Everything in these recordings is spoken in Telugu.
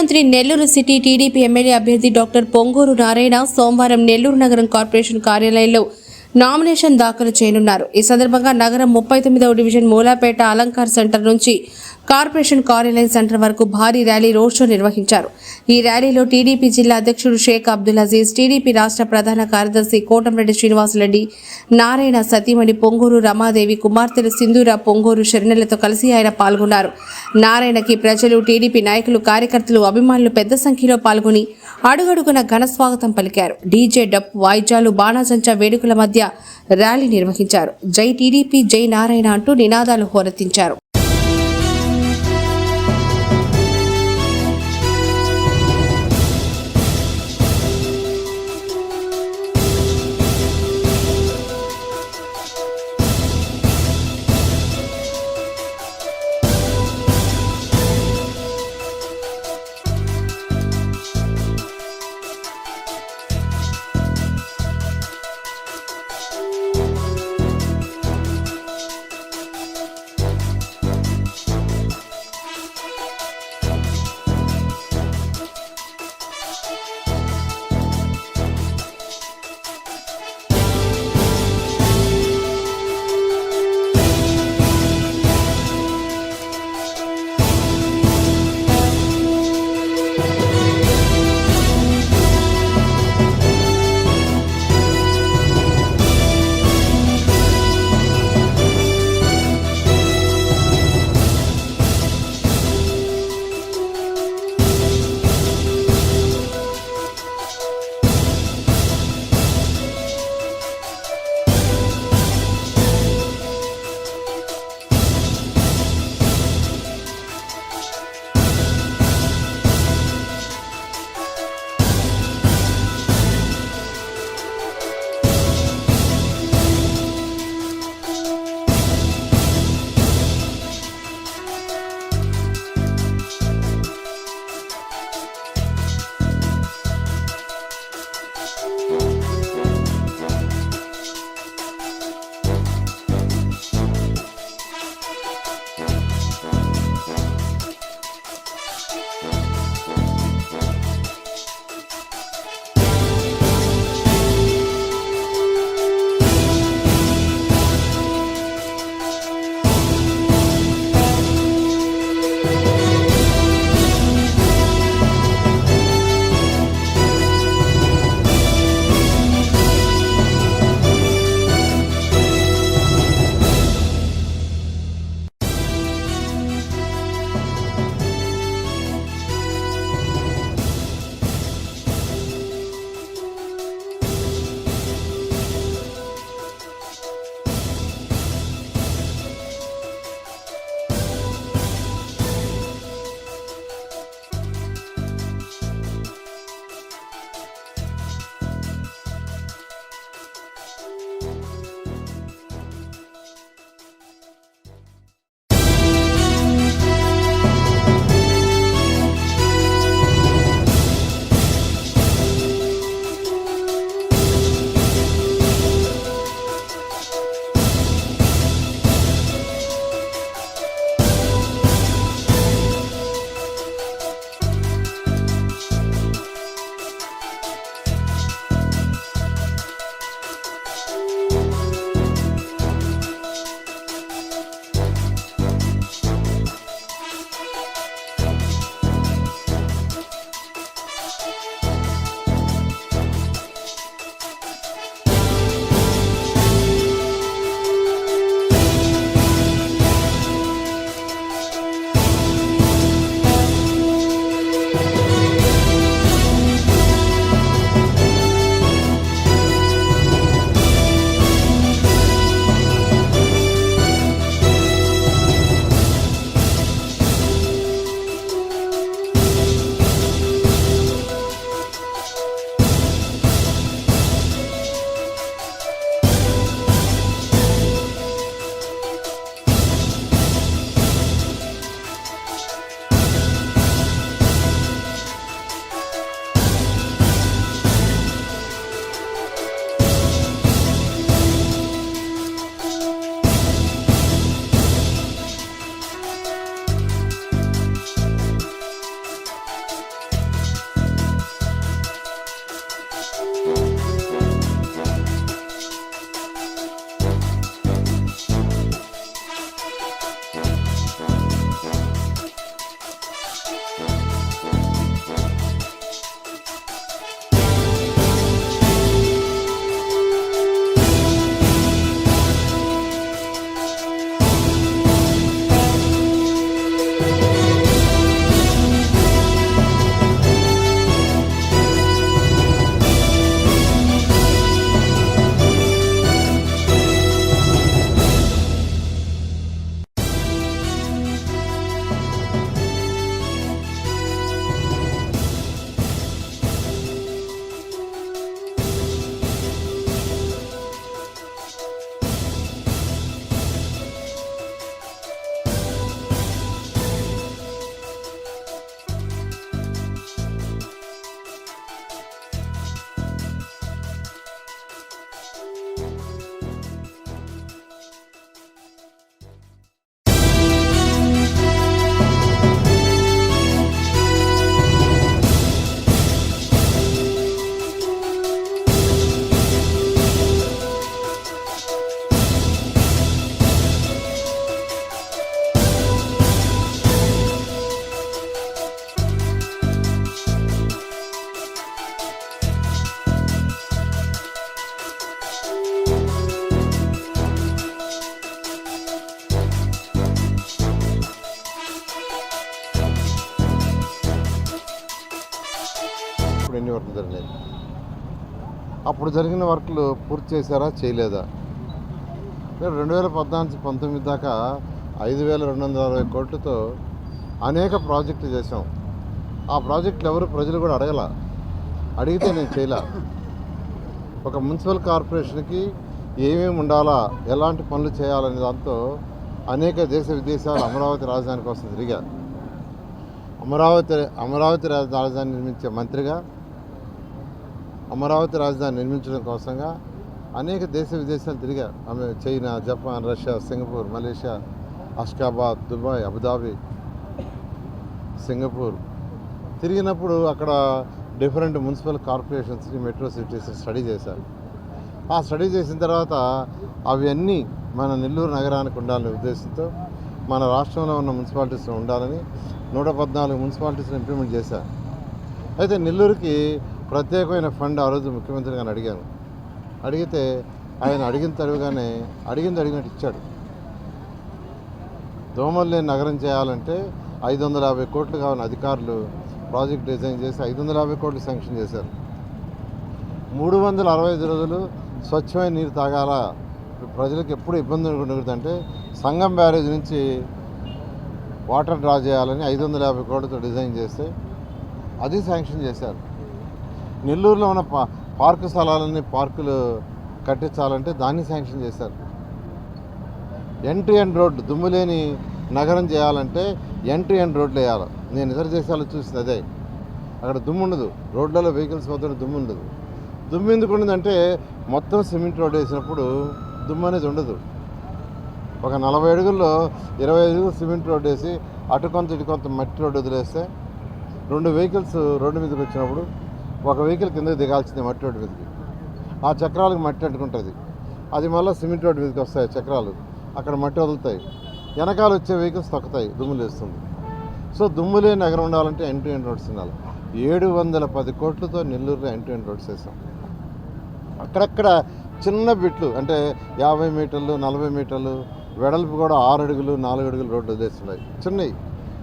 ముఖ్యమంత్రి నెల్లూరు సిటీ టీడీపీ ఎమ్మెల్యే అభ్యర్థి డాక్టర్ పొంగూరు నారాయణ సోమవారం నెల్లూరు నగరం కార్పొరేషన్ కార్యాలయంలో నామినేషన్ దాఖలు చేయనున్నారు. ఈ సందర్భంగా నగరం ముప్పై తొమ్మిదవ డివిజన్ మూలాపేట అలంకార్ సెంటర్ నుంచి కార్పొరేషన్ కార్యాలయం సెంటర్ వరకు భారీ ర్యాలీ రోడ్ షో నిర్వహించారు. ఈ ర్యాలీలో టీడీపీ జిల్లా అధ్యక్షుడు షేక్ అబ్దుల్ అజీజ్ టీడీపీ రాష్ట్ర ప్రధాన కార్యదర్శి కోటంరెడ్డి శ్రీనివాసరెడ్డి నారాయణ సతీమణి పొంగూరు రమాదేవి కుమార్తెలు సింధూర పొంగూరు శరణలతో కలిసి ఆయన పాల్గొన్నారు. నారాయణకి ప్రజలు టీడీపీ నాయకులు కార్యకర్తలు అభిమానులు పెద్ద సంఖ్యలో పాల్గొని అడుగడుగున ఘన స్వాగతం పలికారు. డీజే డప్ వాయిద్యాలు బాణాసంచా వేడుకల మధ్య ర్యాలీ నిర్వహించారు. జై టీడీపీ జై నారాయణ అంటూ నినాదాలు హోరెత్తించారు. అప్పుడు జరిగిన వర్క్లు పూర్తి చేశారా చేయలేదా? మేము రెండు వేల పద్నాలుగు పంతొమ్మిది దాకా ఐదు వేల రెండు వందల అరవై కోట్లతో అనేక ప్రాజెక్టులు చేసాం ఆ ప్రాజెక్టులు ఎవరు ప్రజలు కూడా అడగల. అడిగితే నేను చేయలే. ఒక మున్సిపల్ కార్పొరేషన్కి ఏమేమి ఉండాలా ఎలాంటి పనులు చేయాలనే దాంతో అనేక దేశ విదేశాలు అమరావతి రాజధాని కోసం తిరిగా. అమరావతి అమరావతి రాజ- రాజధాని నిర్మించే మంత్రిగా అమరావతి రాజధాని నిర్మించడం కోసంగా అనేక దేశ విదేశాలు తిరిగా ఆమె China Japan Russia Singapore Malaysia Ashgabat Dubai Abu Dhabi Singapore. తిరిగినప్పుడు అక్కడ డిఫరెంట్ మున్సిపల్ కార్పొరేషన్స్ని మెట్రో సిటీస్ స్టడీ చేశారు. ఆ స్టడీ చేసిన తర్వాత అవన్నీ మన నెల్లూరు నగరానికి ఉండాలనే ఉద్దేశంతో మన రాష్ట్రంలో ఉన్న మున్సిపాలిటీస్లో ఉండాలని నూట పద్నాలుగు మున్సిపాలిటీస్ని ఇంప్లిమెంట్ చేశారు. అయితే నెల్లూరుకి ప్రత్యేకమైన ఫండ్ ఆ రోజు ముఖ్యమంత్రి గారిని అడిగాను అడిగితే ఆయన అడిగిన తరువుగానే అడిగింది అడిగినట్టు ఇచ్చాడు. దోమలు లేని నగరం చేయాలంటే ఐదు వందల యాభై కోట్లు కావాలని అధికారులు ప్రాజెక్ట్ డిజైన్ చేసి ఐదు వందల యాభై కోట్లు శాంక్షన్ చేశారు. మూడు వందల అరవై ఐదు రోజులు స్వచ్ఛమైన నీరు తాగాల? ప్రజలకు ఎప్పుడు ఇబ్బంది ఉండకూడదు సంగం బ్యారేజ్ నుంచి వాటర్ డ్రా చేయాలని ఐదు వందల యాభై కోట్లతో డిజైన్ చేస్తే అది శాంక్షన్ చేశారు. నెల్లూరులో ఉన్న పా పార్కు స్థలాలన్నీ పార్కులు కట్టించాలంటే దాన్ని శాంక్షన్ చేశారు. ఎన్ టు ఎన్ రోడ్డు దుమ్ములేని నగరం చేయాలంటే ఎన్ టు రోడ్లు వేయాలి. నేను ఇతర దేశాలు చూసింది అదే. అక్కడ దుమ్ము ఉండదు. రోడ్లలో వెహికల్స్ మొత్తం దుమ్ము ఉండదు. దుమ్ము ఎందుకు ఉండదంటే మొత్తం సిమెంట్ రోడ్ వేసినప్పుడు దుమ్ము అనేది ఉండదు. ఒక నలభై అడుగుల్లో ఇరవై అడుగులు సిమెంట్ రోడ్ వేసి అటు కొంత ఇటు కొంత మట్టి రోడ్డు వదిలేస్తే రెండు వెహికల్స్ రోడ్డు మీదకి వచ్చినప్పుడు ఒక వెహికల్ కింద దిగాల్సింది మట్టి రోడ్డు మీదకి. ఆ చక్రాలకు మట్టి అంటుకుంటుంది. అది మళ్ళీ సిమెంట్ రోడ్డు మీదకి వస్తాయి చక్రాలు. అక్కడ మట్టి వదులుతాయి. వెనకాల వచ్చే వెహికల్స్ తొక్కుతాయి దుమ్ములు వేస్తుంది. సో దుమ్ములే నగరం ఉండాలంటే ఎన్ టు ఎన్ రోడ్స్ ఉండాలి. ఏడు వందల పది కోట్లతో నెల్లూరులో ఎన్ టు ఎన్ రోడ్స్ వేసాం. అక్కడక్కడ చిన్న బిట్లు అంటే యాభై మీటర్లు నలభై మీటర్లు వెడల్పు కూడా ఆరు అడుగులు నాలుగు అడుగులు రోడ్లు వదిలేస్తున్నాయి. చిన్నవి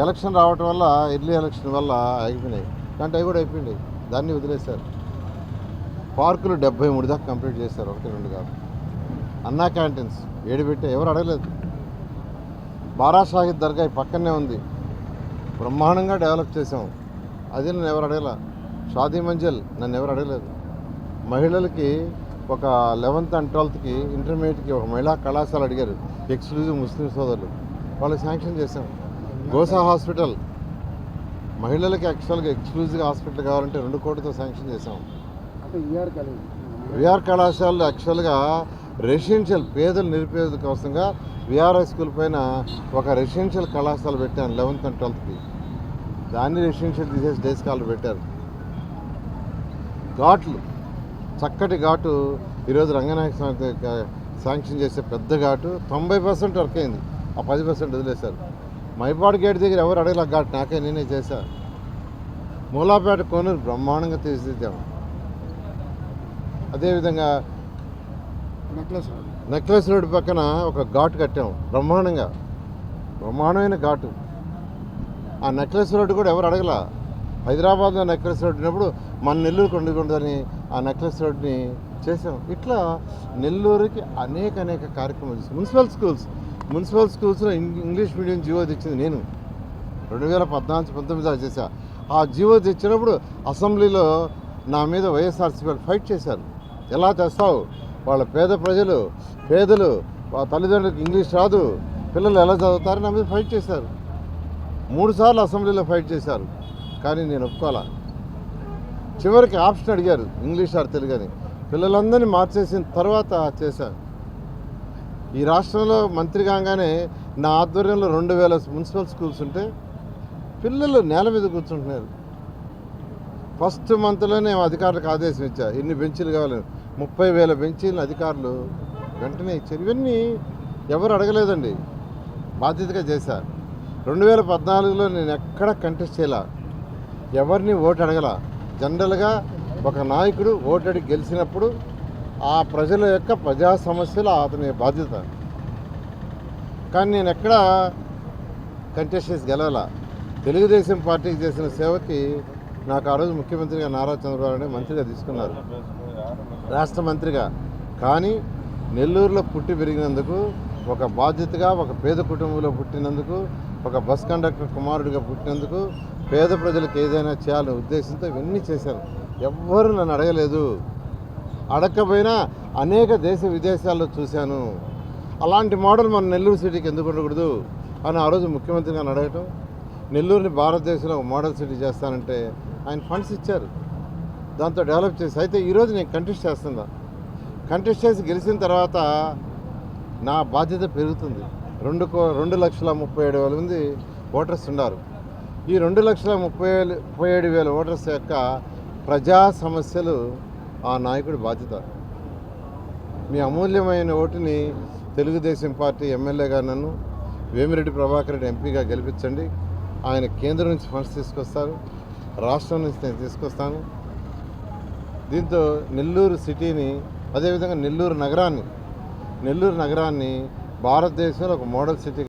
ఎలక్షన్ రావటం వల్ల ఎర్లీ ఎలక్షన్ వల్ల అయిపోయినాయి అంటే అవి కూడా అయిపోయినాయి. దాన్ని వదిలేశారు. పార్కులు డెబ్బై మూడు దాకా కంప్లీట్ చేశారు ఒకటి రెండు కాదు. అన్నా క్యాంటీన్స్ ఏడు పెట్టే ఎవరు అడగలేదు. బారా సాహిద్ దర్గా ఈ పక్కనే ఉంది. బ్రహ్మాండంగా డెవలప్ చేసాం అది నన్ను ఎవరు అడగల. షాదీ మంజల్ నన్ను ఎవరు అడగలేదు. మహిళలకి ఒక లెవెన్త్ అండ్ ట్వెల్త్కి ఇంటర్మీడియట్కి ఒక మహిళా కళాశాల అడిగారు. ఎక్స్క్లూజివ్ ముస్లిం సోదరులు. వాళ్ళకి శాంక్షన్ చేశాం. గోసా హాస్పిటల్ మహిళలకి యాక్చువల్గా ఎక్స్క్లూజివ్ హాస్పిటల్ కావాలంటే రెండు కోట్లతో శాంక్షన్ కాలేజ్ విఆర్ కళాశాలలో యాక్చువల్గా రెసిడెన్షియల్ పేదల నిరుపేద కోసంగా విఆర్ఐ స్కూల్ పైన ఒక రెసిడెన్షియల్ కళాశాల పెట్టాను లెవెన్త్ అండ్ ట్వెల్త్కి దాన్ని రెసిడెన్షియల్ తీసేసి డే స్కాలర్ పెట్టారు. ఘాట్లు చక్కటి ఘాటు ఈరోజు రంగనాయక శాంక్షన్ చేసే పెద్ద ఘాటు తొంభై పర్సెంట్ వర్క్ అయింది. ఆ పది పర్సెంట్ వదిలేశారు. మైపాడు గేట్ దగ్గర ఎవరు అడగల ఘాట్ నాకే నేనే చేశా. మూలాపేట కోనూరు బ్రహ్మాండంగా తీర్చిదిద్దాము అదేవిధంగా నెక్లెస్ నెక్లెస్ రోడ్ పక్కన ఒక ఘాట్ కట్టాం బ్రహ్మాండంగా. బ్రహ్మాండమైన ఘాటు. ఆ నెక్లెస్ రోడ్డు కూడా ఎవరు అడగల? హైదరాబాద్లో నెక్లెస్ రోడ్ ఉన్నప్పుడు మన నెల్లూరు కొండకుందని ఆ నెక్లెస్ రోడ్ని చేసాం ఇట్లా నెల్లూరుకి అనేక అనేక కార్యక్రమాలు మున్సిపల్ స్కూల్స్ మున్సిపల్ స్కూల్స్లో ఇంగ్- ఇంగ్లీష్ మీడియం జీవో తెచ్చింది నేను. రెండు వేల పద్నాలుగు పంతొమ్మిదిలో చేశా. ఆ జీవో తెచ్చినప్పుడు అసెంబ్లీలో నా మీద వైఎస్ఆర్సీపీ వాళ్ళు ఫైట్ చేశారు. ఎలా తెస్తావు వాళ్ళ పేద ప్రజలు పేదలు వాళ్ళ తల్లిదండ్రులకు ఇంగ్లీష్ రాదు. పిల్లలు ఎలా చదువుతారని నా మీద ఫైట్ చేశారు. మూడు సార్లు అసెంబ్లీలో ఫైట్ చేశారు. కానీ నేను ఒప్పుకోవాలా చివరికి ఆప్షన్ అడిగారు ఇంగ్లీష్ ఆర్ తెలుగు అని. పిల్లలందరినీ మార్చేసిన తర్వాత చేశాను ఈ రాష్ట్రంలో మంత్రి కాగానే నా ఆధ్వర్యంలో రెండు వేల మున్సిపల్ స్కూల్స్ ఉంటే పిల్లలు నేల మీద కూర్చుంటున్నారు. ఫస్ట్ మంత్లోనే అధికారులకు ఆదేశం ఇచ్చా ఎన్ని బెంచీలు కావాలి? ముప్పై వేల బెంచీలను అధికారులు వెంటనే ఇచ్చారు. ఇవన్నీ ఎవరు అడగలేదండి. బాధ్యతగా చేశా. రెండు వేల పద్నాలుగులో నేను ఎక్కడ కంటెస్ట్ చేయలా? ఎవరిని ఓటు అడగల? జనరల్గా ఒక నాయకుడు ఓటడి గెలిచినప్పుడు ఆ ప్రజల యొక్క ప్రజా సమస్యలు అతని బాధ్యత. కానీ నేను ఎక్కడ కంటెస్ట్ చేసి గెలవాల? తెలుగుదేశం పార్టీకి చేసిన సేవకి నాకు ఆ రోజు ముఖ్యమంత్రిగా నారా చంద్రబాబు మంత్రిగా తీసుకున్నారు. రాష్ట్ర మంత్రిగా. కానీ నెల్లూరులో పుట్టి పెరిగినందుకు ఒక బాధ్యతగా ఒక పేద కుటుంబంలో పుట్టినందుకు ఒక బస్ కండక్టర్ కుమారుడిగా పుట్టినందుకు పేద ప్రజలకు ఏదైనా చేయాలనే ఉద్దేశంతో ఇవన్నీ చేశాను ఎవ్వరూ నన్ను అడగలేదు. అడగకపోయినా అనేక దేశ విదేశాల్లో చూశాను. అలాంటి మోడల్ మన నెల్లూరు సిటీకి ఎందుకు ఉండకూడదు? అని ఆ రోజు ముఖ్యమంత్రి గారిని అడగటం నెల్లూరుని భారతదేశంలో ఒక మోడల్ సిటీ చేస్తానంటే ఆయన ఫండ్స్ ఇచ్చారు. దాంతో డెవలప్ చేసి అయితే ఈరోజు నేను కంటెస్ట్ చేస్తున్నా. కంటెస్ట్ చేసి గెలిచిన తర్వాత నా బాధ్యత పెరుగుతుంది. రెండు కో రెండు లక్షల ముప్పై ఏడు వేల మంది ఓటర్స్ ఉన్నారు. ఈ రెండు లక్షల ముప్పై వేలు ముప్పై ఏడు వేల ఓటర్స్ యొక్క ప్రజా సమస్యలు ఆ నాయకుడి బాధ్యత. మీ అమూల్యమైన ఓటుని తెలుగుదేశం పార్టీ ఎమ్మెల్యేగా నన్ను వేమిరెడ్డి ప్రభాకర్ రెడ్డి ఎంపీగా గెలిపించండి. ఆయన కేంద్రం నుంచి ఫండ్స్ తీసుకొస్తారు. రాష్ట్రం నుంచి నేను తీసుకొస్తాను. దీంతో నెల్లూరు సిటీని అదేవిధంగా నెల్లూరు నగరాన్ని నెల్లూరు నగరాన్ని భారతదేశంలో ఒక మోడల్ సిటీ